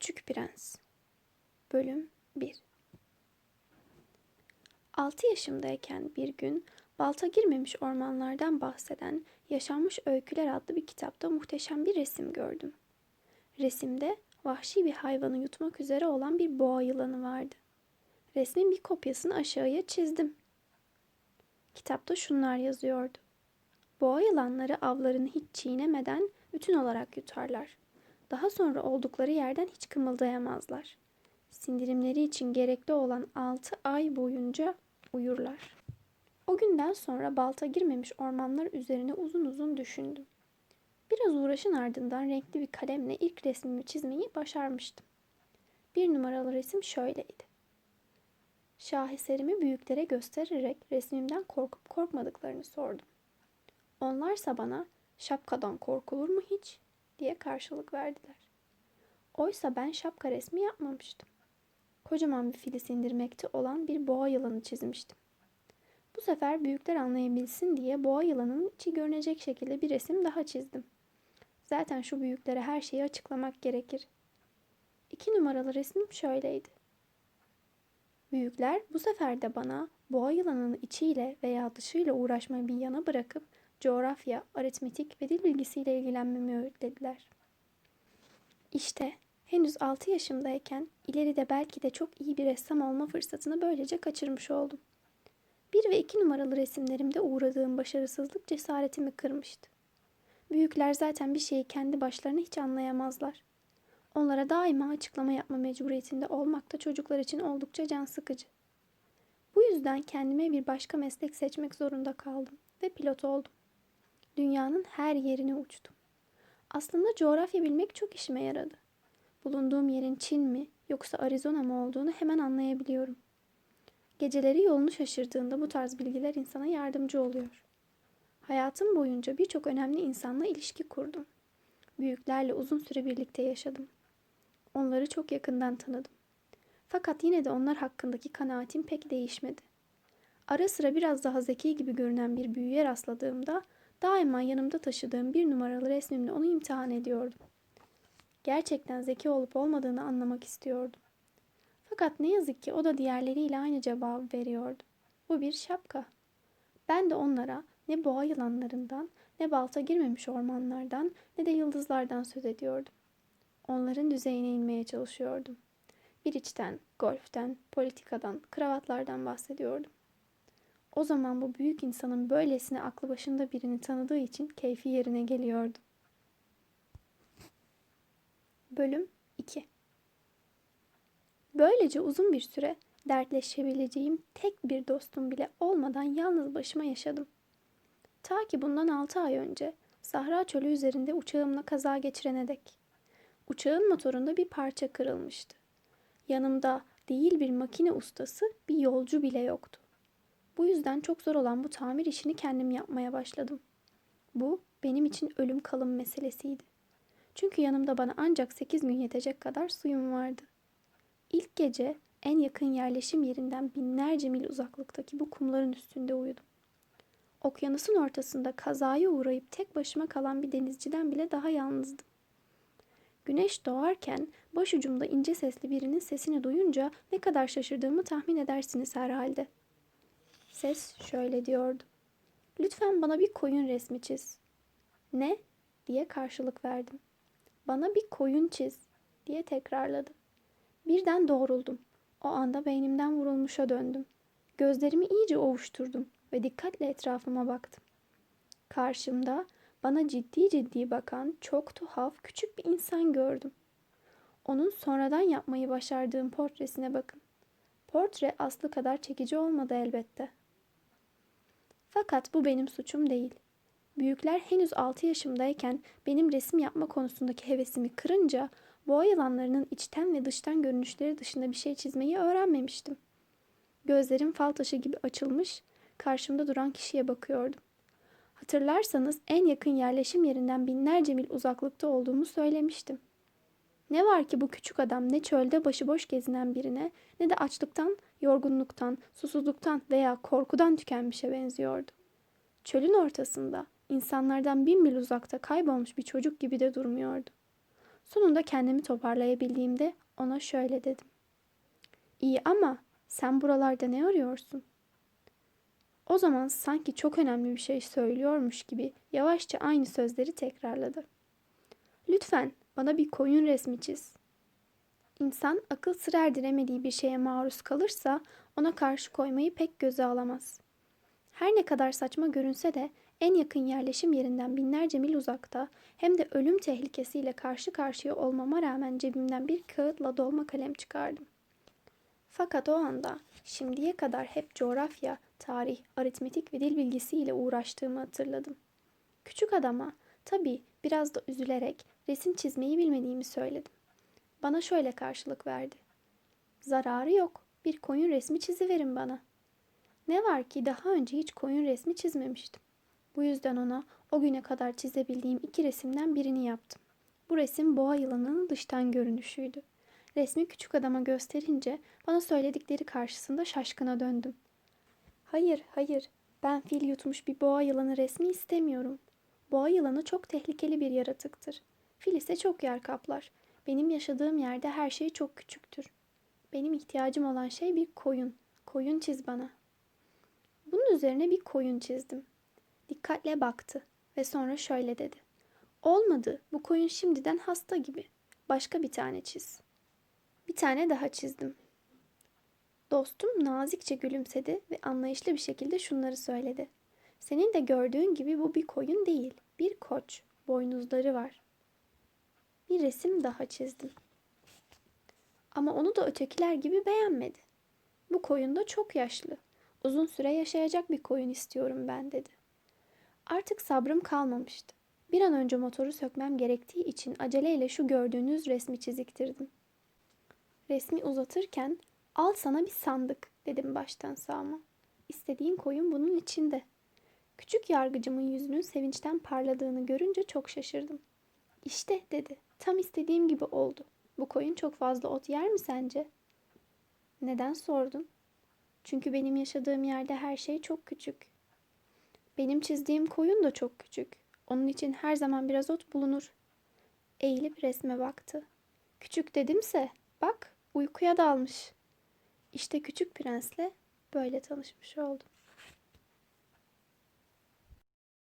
Küçük Prens Bölüm 1 6 yaşımdayken bir gün balta girmemiş ormanlardan bahseden Yaşanmış Öyküler adlı bir kitapta muhteşem bir resim gördüm. Resimde vahşi bir hayvanı yutmak üzere olan bir boğa yılanı vardı. Resmin bir kopyasını aşağıya çizdim. Kitapta şunlar yazıyordu. Boğa yılanları avlarını hiç çiğnemeden bütün olarak yutarlar. Daha sonra oldukları yerden hiç kımıldayamazlar. Sindirimleri için gerekli olan 6 ay boyunca uyurlar. O günden sonra balta girmemiş ormanlar üzerine uzun uzun düşündüm. Biraz uğraşın ardından renkli bir kalemle ilk resmimi çizmeyi başarmıştım. Bir numaralı resim şöyleydi. Şaheserimi büyüklere göstererek resmimden korkup korkmadıklarını sordum. Onlarsa bana şapkadan korkulur mu hiç diye karşılık verdiler. Oysa ben şapka resmi yapmamıştım. Kocaman bir fili sindirmekte olan bir boğa yılanı çizmiştim. Bu sefer büyükler anlayabilsin diye boğa yılanının içi görünecek şekilde bir resim daha çizdim. Zaten şu büyüklere her şeyi açıklamak gerekir. İki numaralı resmim şöyleydi. Büyükler bu sefer de bana boğa yılanının içiyle veya dışıyla uğraşmayı bir yana bırakıp coğrafya, aritmetik ve dil bilgisiyle ilgilenmemi öğütlediler. İşte henüz 6 yaşımdayken ileride belki de çok iyi bir ressam olma fırsatını böylece kaçırmış oldum. Bir ve iki numaralı resimlerimde uğradığım başarısızlık cesaretimi kırmıştı. Büyükler zaten bir şeyi kendi başlarına hiç anlayamazlar. Onlara daima açıklama yapma mecburiyetinde olmak da çocuklar için oldukça can sıkıcı. Bu yüzden kendime bir başka meslek seçmek zorunda kaldım ve pilot oldum. Dünyanın her yerine uçtum. Aslında coğrafya bilmek çok işime yaradı. Bulunduğum yerin Çin mi yoksa Arizona mı olduğunu hemen anlayabiliyorum. Geceleri yolunu şaşırdığında bu tarz bilgiler insana yardımcı oluyor. Hayatım boyunca birçok önemli insanla ilişki kurdum. Büyüklerle uzun süre birlikte yaşadım. Onları çok yakından tanıdım. Fakat yine de onlar hakkındaki kanaatim pek değişmedi. Ara sıra biraz daha zeki gibi görünen bir büyüye rastladığımda daima yanımda taşıdığım bir numaralı resmimle onu imtihan ediyordum. Gerçekten zeki olup olmadığını anlamak istiyordum. Fakat ne yazık ki o da diğerleriyle aynı cevabı veriyordu. Bu bir şapka. Ben de onlara ne boğa yılanlarından, ne balta girmemiş ormanlardan, ne de yıldızlardan söz ediyordum. Onların düzeyine inmeye çalışıyordum. Bir içten, golften, politikadan, kravatlardan bahsediyordum. O zaman bu büyük insanın böylesine aklı başında birini tanıdığı için keyfi yerine geliyordu. Bölüm 2 Böylece uzun bir süre dertleşebileceğim tek bir dostum bile olmadan yalnız başıma yaşadım. Ta ki bundan altı ay önce Sahra çölü üzerinde uçağımla kaza geçirene dek. Uçağın motorunda bir parça kırılmıştı. Yanımda değil bir makine ustası, bir yolcu bile yoktu. Bu yüzden çok zor olan bu tamir işini kendim yapmaya başladım. Bu benim için ölüm kalım meselesiydi. Çünkü yanımda bana ancak 8 gün yetecek kadar suyum vardı. İlk gece en yakın yerleşim yerinden binlerce mil uzaklıktaki bu kumların üstünde uyudum. Okyanusun ortasında kazaya uğrayıp tek başıma kalan bir denizciden bile daha yalnızdım. Güneş doğarken başucumda ince sesli birinin sesini duyunca ne kadar şaşırdığımı tahmin edersiniz herhalde. Ses şöyle diyordu. Lütfen bana bir koyun resmi çiz. Ne? diye karşılık verdim. Bana bir koyun çiz diye tekrarladı. Birden doğruldum. O anda beynimden vurulmuşa döndüm. Gözlerimi iyice ovuşturdum ve dikkatle etrafıma baktım. Karşımda bana ciddi ciddi bakan çok tuhaf küçük bir insan gördüm. Onun sonradan yapmayı başardığım portresine bakın. Portre aslı kadar çekici olmadı elbette. Fakat bu benim suçum değil. Büyükler henüz 6 yaşımdayken benim resim yapma konusundaki hevesimi kırınca boğa yılanlarının içten ve dıştan görünüşleri dışında bir şey çizmeyi öğrenmemiştim. Gözlerim fal taşı gibi açılmış, karşımda duran kişiye bakıyordum. Hatırlarsanız en yakın yerleşim yerinden binlerce mil uzaklıkta olduğumu söylemiştim. Ne var ki bu küçük adam ne çölde başıboş gezinen birine ne de açlıktan, yorgunluktan, susuzluktan veya korkudan tükenmişe benziyordu. Çölün ortasında insanlardan bin mil uzakta kaybolmuş bir çocuk gibi de durmuyordu. Sonunda kendimi toparlayabildiğimde ona şöyle dedim. İyi ama sen buralarda ne arıyorsun? O zaman sanki çok önemli bir şey söylüyormuş gibi yavaşça aynı sözleri tekrarladı. Lütfen bana bir koyun resmi çiz. İnsan akıl sır erdiremediği bir şeye maruz kalırsa ona karşı koymayı pek göze alamaz. Her ne kadar saçma görünse de en yakın yerleşim yerinden binlerce mil uzakta hem de ölüm tehlikesiyle karşı karşıya olmama rağmen cebimden bir kağıtla dolma kalem çıkardım. Fakat o anda şimdiye kadar hep coğrafya, tarih, aritmetik ve dil bilgisiyle uğraştığımı hatırladım. Küçük adama tabii biraz da üzülerek resim çizmeyi bilmediğimi söyledim. Bana şöyle karşılık verdi. Zararı yok. Bir koyun resmi çiziverin bana. Ne var ki daha önce hiç koyun resmi çizmemiştim. Bu yüzden ona o güne kadar çizebildiğim iki resimden birini yaptım. Bu resim boğa yılanının dıştan görünüşüydü. Resmi küçük adama gösterince bana söyledikleri karşısında şaşkına döndüm. Hayır, hayır. Ben fil yutmuş bir boğa yılanı resmi istemiyorum. Boğa yılanı çok tehlikeli bir yaratıktır. Fil ise çok yer kaplar. Benim yaşadığım yerde her şey çok küçüktür. Benim ihtiyacım olan şey bir koyun. Koyun çiz bana. Bunun üzerine bir koyun çizdim. Dikkatle baktı ve sonra şöyle dedi. Olmadı. Bu koyun şimdiden hasta gibi. Başka bir tane çiz. Bir tane daha çizdim. Dostum nazikçe gülümsedi ve anlayışlı bir şekilde şunları söyledi. Senin de gördüğün gibi bu bir koyun değil, bir koç. Boynuzları var. Bir resim daha çizdim. Ama onu da ötekiler gibi beğenmedi. Bu koyun da çok yaşlı. Uzun süre yaşayacak bir koyun istiyorum ben dedi. Artık sabrım kalmamıştı. Bir an önce motoru sökmem gerektiği için aceleyle şu gördüğünüz resmi çiziktirdim. Resmi uzatırken al sana bir sandık dedim baştan sağma. İstediğin koyun bunun içinde. Küçük yargıcımın yüzünün sevinçten parladığını görünce çok şaşırdım. İşte dedi. Tam istediğim gibi oldu. Bu koyun çok fazla ot yer mi sence? Neden sordun? Çünkü benim yaşadığım yerde her şey çok küçük. Benim çizdiğim koyun da çok küçük. Onun için her zaman biraz ot bulunur. Eğilip resme baktı. Küçük dedimse bak uykuya dalmış. İşte küçük prensle böyle tanışmış oldum.